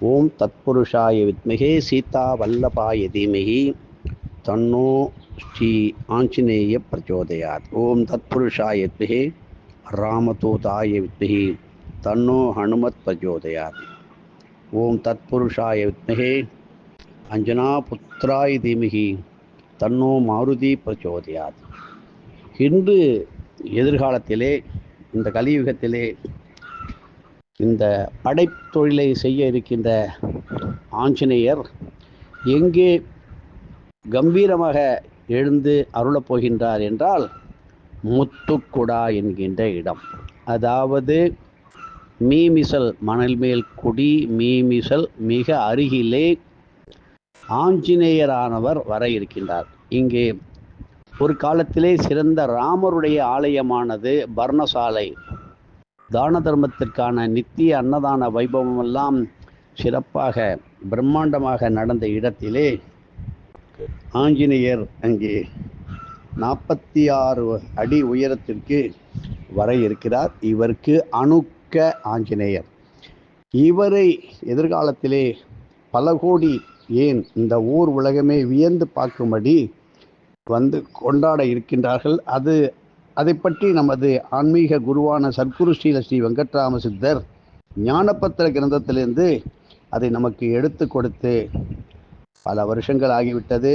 ஓம் தத்புருஷாய வித்மகே சீதா வல்லபாய தீமகி தன்னோ ஸ்ரீ ஆஞ்சநேய பிரச்சோதயாத். ஓம் தத்புருஷாய வித்மகே ராமதூதாய வித்மகி தன்னோ ஹனுமத் பிரச்சோதயாத். ஓம் தத்புருஷாய வித்மகே அஞ்சனா புத்திராய தீமகி தன்னோ மாருதி பிரச்சோதயாத். இன்று எதிர்காலத்திலே இந்த கலியுகத்திலே இந்த படைத்தொழிலை செய்ய இருக்கின்ற ஆஞ்சநேயர் எங்கே கம்பீரமாக எழுந்து அருளப் போகின்றார் என்றால் முத்துக்குடா என்கின்ற இடம். அதாவது மீமிசல் மணல் மேல் குடி மீமிசல் மிக அருகிலே ஆஞ்சநேயரானவர் வர இருக்கின்றார். இங்கே ஒரு காலத்திலே சிறந்த ராமருடைய ஆலயமானது பர்ணசாலை. தான தர்மத்திற்கான நித்திய அன்னதான வைபவமெல்லாம் சிறப்பாக பிரம்மாண்டமாக நடந்த இடத்திலே ஆஞ்சநேயர் அங்கே நாற்பத்தி ஆறு அடி உயரத்திற்கு வர இருக்கிறார். இவருக்கு அணுக்க ஆஞ்சநேயர். இவரை எதிர்காலத்திலே பல கோடி ஏன் இந்த ஊர் உலகமே வியந்து பார்க்கும்படி வந்து கொண்டாட இருக்கின்றார்கள். அது அதை பற்றி நமது ஆன்மீக குருவான சத்குரு ஸ்ரீல ஸ்ரீ வெங்கட்ராம சித்தர் ஞானப்பத்திர கிரந்தத்திலிருந்து அதை நமக்கு எடுத்து கொடுத்து பல வருஷங்கள் ஆகிவிட்டது.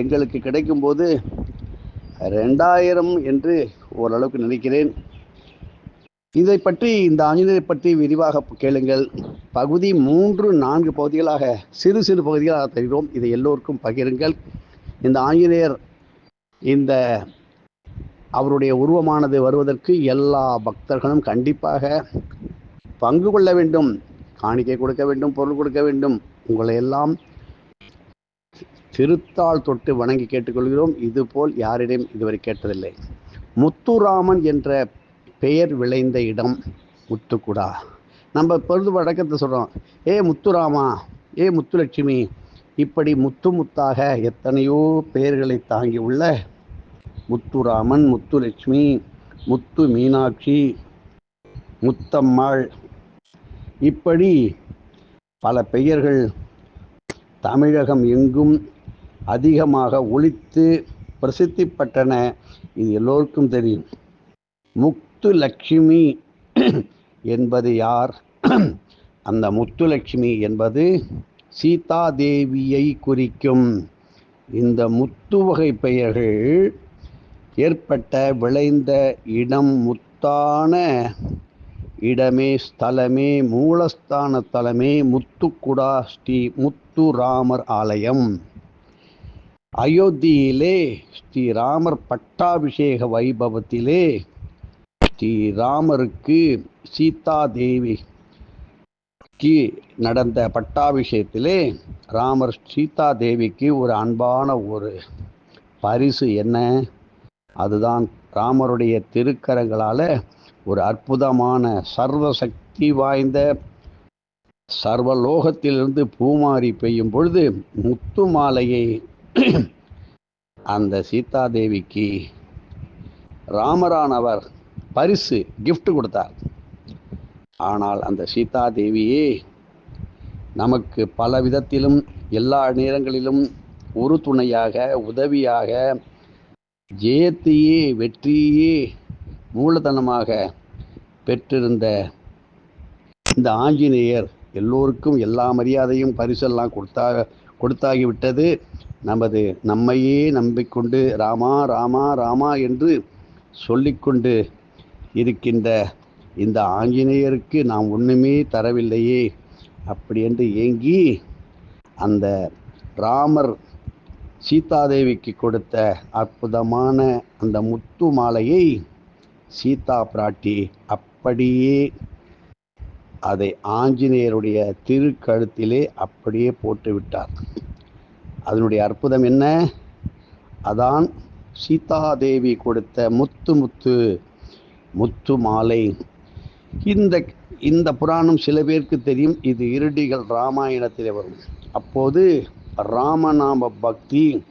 எங்களுக்கு கிடைக்கும்போது ரெண்டாயிரம் என்று ஓரளவுக்கு நினைக்கிறேன். இதை பற்றி இந்த ஆஞ்சநேயரை பற்றி விரிவாக கேளுங்கள். பகுதி மூன்று நான்கு பகுதிகளாக சிறு சிறு பகுதிகளாக தருகிறோம். இதை எல்லோருக்கும் பகிருங்கள். இந்த ஆஞ்சநேயர் இந்த அவருடைய உருவமானது வருவதற்கு எல்லா பக்தர்களும் கண்டிப்பாக பங்கு கொள்ள வேண்டும். காணிக்கை கொடுக்க வேண்டும் பொருள் கொடுக்க வேண்டும். உங்களை எல்லாம் திருத்தாள் தொட்டு வணங்கி கேட்டுக்கொள்கிறோம். இதுபோல் யாரிடம் இதுவரை கேட்டதில்லை. முத்துராமன் என்ற பெயர் விளைந்த இடம் முத்துக்குடா. நம்ம பொழுது வழக்கத்தை சொல்கிறோம் ஏ முத்துராமா ஏ முத்துலட்சுமி இப்படி முத்து முத்தாக எத்தனையோ பெயர்களை தாங்கி உள்ள முத்துராமன் முத்துலட்சுமி முத்து மீனாட்சி முத்தம்மாள். இப்படி பல பெயர்கள் தமிழகம் எங்கும் அதிகமாக ஒழித்து பிரசித்தி பட்டன இது எல்லோருக்கும் தெரியும். முத்து லட்சுமி என்பது யார்? அந்த முத்துலட்சுமி என்பது சீதா தேவியை குறிக்கும். இந்த முத்து வகை பெயர்கள் ஏற்பட்ட விளைந்த இடம் முத்தான இடமே ஸ்தலமே மூலஸ்தான தலமே முத்துக்குடா ஸ்ரீ முத்துராமர் ஆலயம். அயோத்தியிலே ஸ்ரீராமர் பட்டாபிஷேக வைபவத்திலே ஸ்ரீராமருக்கு சீதா தேவிக்கு நடந்த பட்டாபிஷேகத்திலே ராமர் சீதா தேவிக்கு ஒரு அன்பான ஒரு பரிசு என்ன? அதுதான் ராமருடைய திருக்கரங்களால் ஒரு அற்புதமான சர்வ சக்தி வாய்ந்த சர்வலோகத்திலிருந்து பூமாரி பெய்யும் பொழுது முத்து மாலையை அந்த சீதாதேவிக்கு ராமரானவர் பரிசு கிஃப்ட் கொடுத்தார். ஆனால் அந்த சீதாதேவியே நமக்கு பல விதத்திலும் எல்லா நேரங்களிலும் ஒரு துணையாக உதவியாக ஜெயத்தையே வெற்றியே மூலதனமாக பெற்றிருந்த இந்த ஆஞ்சநேயர் எல்லோருக்கும் எல்லா மரியாதையும் பரிசெல்லாம் கொடுத்தா கொடுத்தாகிவிட்டது. நமது நம்மையே நம்பிக்கொண்டு ராமா ராமா ராமா என்று சொல்லிக்கொண்டு இருக்கின்ற இந்த ஆஞ்சநேயருக்கு நாம் ஒன்றுமே தரவில்லையே. அப்படி என்று ஏங்கி அந்த ராமர் சீதாதேவிக்கு கொடுத்த அற்புதமான அந்த முத்து மாலையை சீதா பிராட்டி அப்படியே அதை ஆஞ்சநேயருடைய திருக்கழுத்திலே அப்படியே போட்டு விட்டார். அதனுடைய அற்புதம் என்ன? அதான் சீதாதேவி கொடுத்த முத்து முத்து முத்து மாலை. இந்த இந்த புராணம் சில பேருக்கு தெரியும். இது இருடிகள் ராமாயணத்திலே வரும். அப்போது ராமநாம பக்தி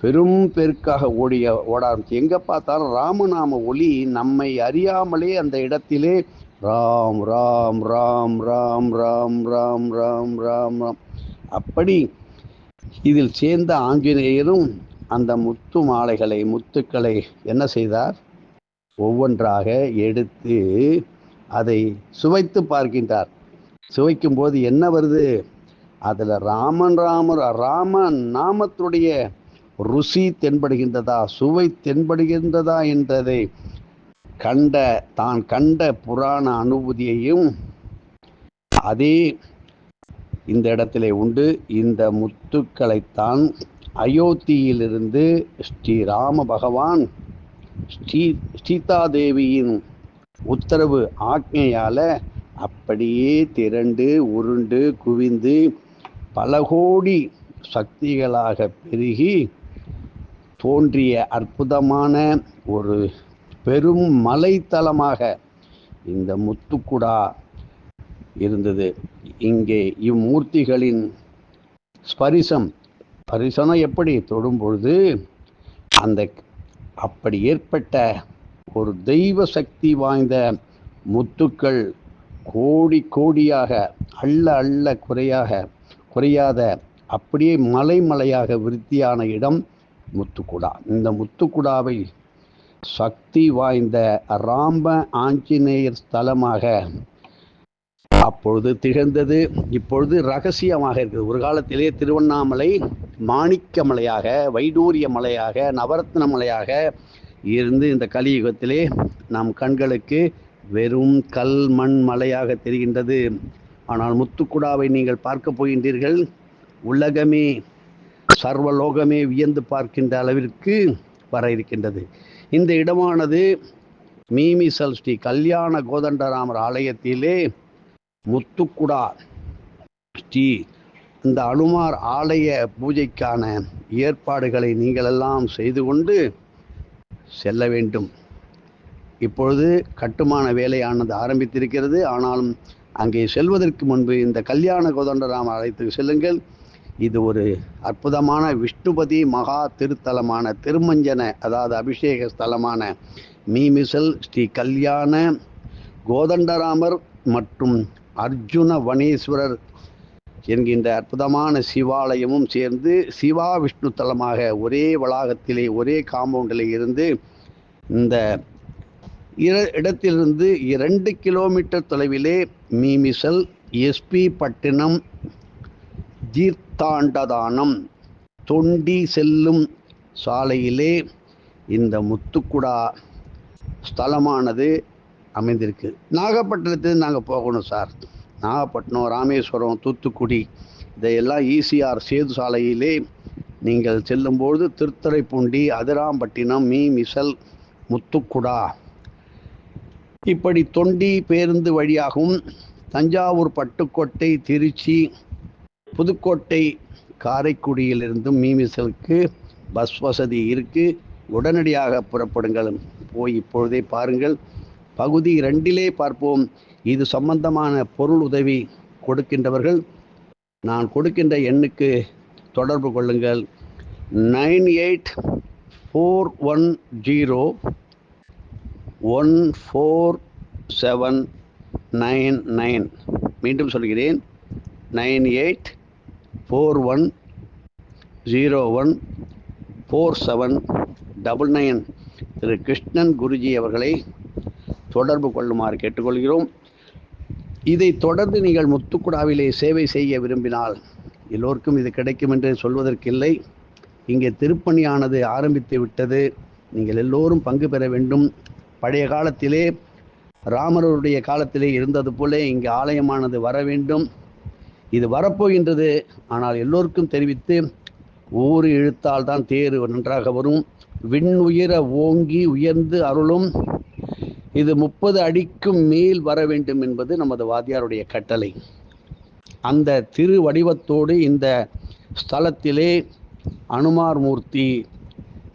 பெரும் பெருக்காக ஓடிய ஓட ஆரம்பிச்சு. எங்கே பார்த்தாலும் ராமநாம ஒளி நம்மை அறியாமலே அந்த இடத்திலே ராம் ராம் ராம் ராம் ராம் ராம் ராம் ராம் ராம். அப்படி இதில் சேர்ந்த ஆஞ்சநேயரும் அந்த முத்து மாலைகளை முத்துக்களை என்ன செய்தார்? ஒவ்வொன்றாக எடுத்து அதை சுவைத்து பார்க்கின்றார். சுவைக்கும் போது என்ன வருது? அதில் ராமன் ராமர் ராமன் நாமத்துடைய ருசி தென்படுகின்றதா சுவை தென்படுகின்றதா என்றதை கண்ட தான் கண்ட புராண அனுபூதியையும் அதே இந்த இடத்திலே உண்டு. இந்த முத்துக்களைத்தான் அயோத்தியிலிருந்து ஸ்ரீ ராம பகவான் ஸ்ரீ சீதாதேவியின் உத்தரவு ஆக்ஞையால் அப்படியே திரண்டு உருண்டு குவிந்து பல கோடி சக்திகளாக பெருகி தோன்றிய அற்புதமான ஒரு பெரும் மலைத்தலமாக இந்த முத்துக்குடா இருந்தது. இங்கே இம்மூர்த்திகளின் ஸ்பரிசம். ஸ்பரிசனம் எப்படி? தொடும் பொழுது அந்த அப்படி ஏற்பட்ட ஒரு தெய்வ சக்தி வாய்ந்த முத்துக்கள் கோடி கோடியாக அள்ள அள்ள குறையாக குறையாத அப்படியே மலை மலையாக விருத்தியான இடம் முத்துக்குடா. இந்த முத்துக்குடாவை சக்தி வாய்ந்த ராம ஆஞ்சநேயர் ஸ்தலமாக அப்பொழுது திகழ்ந்தது. இப்பொழுது ரகசியமாக இருக்குது. ஒரு காலத்திலே திருவண்ணாமலை மாணிக்க மலையாக வைடூரிய மலையாக நவரத்ன மலையாக இருந்து இந்த கலியுகத்திலே நம் கண்களுக்கு வெறும் கல் மண் மலையாக தெரிகின்றது. ஆனால் முத்துக்குடாவை நீங்கள் பார்க்க போகின்றீர்கள். உலகமே சர்வலோகமே வியந்து பார்க்கின்ற அளவிற்கு வர இருக்கின்றது. இந்த இடமானது மீமிசல் ஸ்ரீ கல்யாண கோதண்டராமர் ஆலயத்திலே முத்துக்குடா ஸ்ரீ இந்த அனுமார் ஆலய பூஜைக்கான ஏற்பாடுகளை நீங்களெல்லாம் செய்து கொண்டு செல்ல வேண்டும். இப்பொழுது கட்டுமான வேலையானது ஆரம்பித்திருக்கிறது. ஆனாலும் அங்கே செல்வதற்கு முன்பு இந்த கல்யாண கோதண்டராம அழைத்து செல்லுங்கள். இது ஒரு அற்புதமான விஷ்ணுபதி மகா திருத்தலமான திருமஞ்சன அதாவது அபிஷேக ஸ்தலமான மீமிசல் ஸ்ரீ கல்யாண கோதண்டராமர் மற்றும் அர்ஜுன வனேஸ்வரர் என்கின்ற அற்புதமான சிவாலயமும் சேர்ந்து சிவா விஷ்ணு தலமாக ஒரே வளாகத்திலே ஒரே காம்பவுண்டிலே இருந்து இந்த இடத்திலிருந்து இரண்டு கிலோமீட்டர் தொலைவிலே மீமிசல் எஸ்பி பட்டினம் தீர்த்தாண்டதானம் தொண்டி செல்லும் சாலையிலே இந்த முத்துக்குடா ஸ்தலமானது அமைந்திருக்கு. நாகப்பட்டினத்துலேருந்து நாங்கள் போகணும் சார். நாகப்பட்டினம் ராமேஸ்வரம் தூத்துக்குடி இதையெல்லாம் ஈசிஆர் சேது சாலையிலே நீங்கள் செல்லும்போது திருத்துறைப்பூண்டி அதிராம்பட்டினம் மீ மிசல் முத்துக்குடா இப்படி தொண்டி பேருந்து வழியாகவும் தஞ்சாவூர் பட்டுக்கோட்டை திருச்சி புதுக்கோட்டை காரைக்குடியிலிருந்தும் மீமிசலுக்கு பஸ் வசதி இருக்குது உடனடியாக புறப்படுங்கள். போய் இப்பொழுதே பாருங்கள். பகுதி ரெண்டிலே பார்ப்போம். இது சம்பந்தமான பொருள் உதவி கொடுக்கின்றவர்கள். நான் கொடுக்கின்ற எண்ணுக்கு தொடர்பு கொள்ளுங்கள். Nine eight four one zero one four seven nine nine மீண்டும் சொல்கிறேன். Nine eight four one zero one four seven double nine Thiru Krishnan Guruji அவர்களை தொடர்பு கொள்ளுமாறு கேட்டுக்கொள்கிறோம். இதை தொடர்ந்து நீங்கள் முத்துக்குடாவிலே சேவை செய்ய விரும்பினால் எல்லோருக்கும் இது கிடைக்கும் என்று சொல்வதற்கில்லை. இங்கே திருப்பணியானது ஆரம்பித்து விட்டது. நீங்கள் எல்லோரும் பங்கு பெற வேண்டும். பழைய காலத்திலே ராமருடைய காலத்திலே இருந்தது போல இங்கே ஆலயமானது வர வேண்டும். இது வரப்போகின்றது. ஆனால் எல்லோருக்கும் தெரிவித்து ஊர் இழுத்தால் தான் தேர் நன்றாக வரும். விண் உயர ஓங்கி உயர்ந்து அருளும். இது முப்பது அடிக்கும் மேல் வர வேண்டும் என்பது நமது வாத்தியாருடைய கட்டளை. அந்த திரு வடிவத்தோடு இந்த ஸ்தலத்திலே அனுமார் மூர்த்தி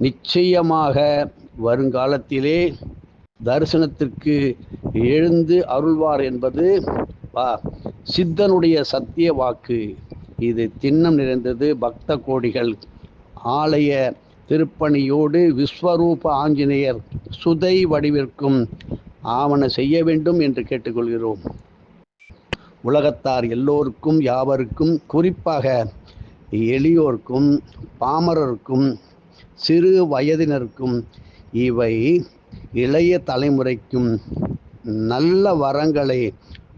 நிச்சயமாக வருங்காலத்திலே தரிசனத்திற்கு எழுந்து அருள்வார் என்பது வா- சித்தனுடைய சத்திய வாக்கு. இது திண்ணம் நிறைந்தது பக்த கோடிகள். ஆலய திருப்பணியோடு விஸ்வரூப ஆஞ்சநேயர் சுதை வடிவிற்கும் ஆவண செய்ய வேண்டும் என்று கேட்டுக்கொள்கிறோம். உலகத்தார் எல்லோருக்கும் யாவருக்கும் குறிப்பாக எளியோர்க்கும் பாமரருக்கும் சிறு வயதினருக்கும் இவை இளைய தலைமுறைக்கும் நல்ல வரங்களை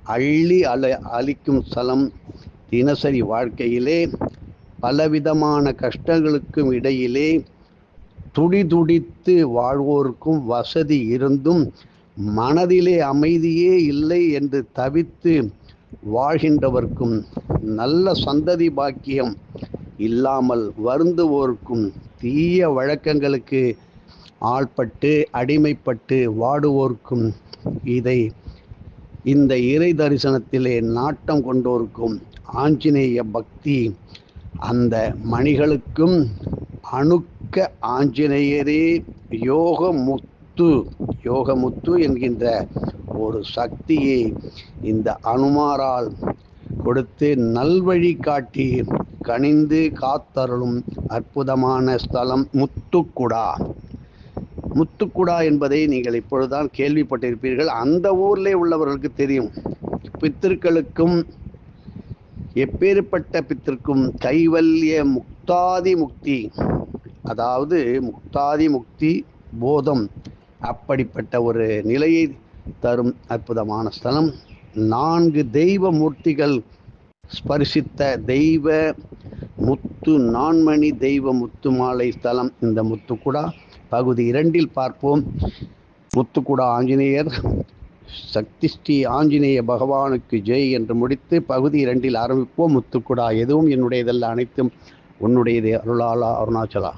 அள்ளி அலை அளிக்கும் ஸ்தலம் தினசரி வாழ்க்கையிலே பலவிதமான கஷ்டங்களுக்கும் இடையிலே துடிதுடித்து வாழ்வோருக்கும் வசதி இருந்தும் மனதிலே அமைதியே இல்லை என்று தவித்து வாழ்கின்றவர்க்கும் நல்ல சந்ததி பாக்கியம் இல்லாமல் வருந்துவோருக்கும் தீய வழக்கங்களுக்கு ஆள்பட்டு அடிமைப்பட்டு வாடுவோர்க்கும் இதை இந்த இறை தரிசனத்திலே நாட்டம் கொண்டோருக்கும் ஆஞ்சநேய பக்தி அந்த மணிகளுக்கும் அணுக்க ஆஞ்சநேயரே யோகமுத்து யோகமுத்து என்கின்ற ஒரு சக்தியை இந்த அனுமாரால் கொடுத்து நல்வழி காட்டி கனிந்து காத்தருளும் அற்புதமான ஸ்தலம் முத்துக்குடா. முத்துக்குடா என்பதை நீங்கள் இப்பொழுதுதான் கேள்விப்பட்டிருப்பீர்கள். அந்த ஊர்லே உள்ளவர்களுக்கு தெரியும். பித்திருக்களுக்கும் எப்பேற்பட்ட பித்திருக்கும் கைவல்ய முக்தாதி முக்தி அதாவது முக்தாதி முக்தி போதம் அப்படிப்பட்ட ஒரு நிலையை தரும் அற்புதமான ஸ்தலம். நான்கு தெய்வ மூர்த்திகள் ஸ்பரிசித்த தெய்வ முத்து நான்மணி தெய்வ முத்து மாலை ஸ்தலம். இந்த முத்துக்குடா பகுதி இரண்டில் பார்ப்போம். முத்துக்குடா ஆஞ்சநேயர் சக்தி ஸ்ரீ ஆஞ்சநேய பகவானுக்கு ஜெய் என்று முடித்து பகுதி இரண்டில் ஆரம்பிப்போம். முத்துக்குடா எதுவும் என்னுடையதல்ல அனைத்தும் உன்னுடையதே அருளாலா அருணாச்சலா.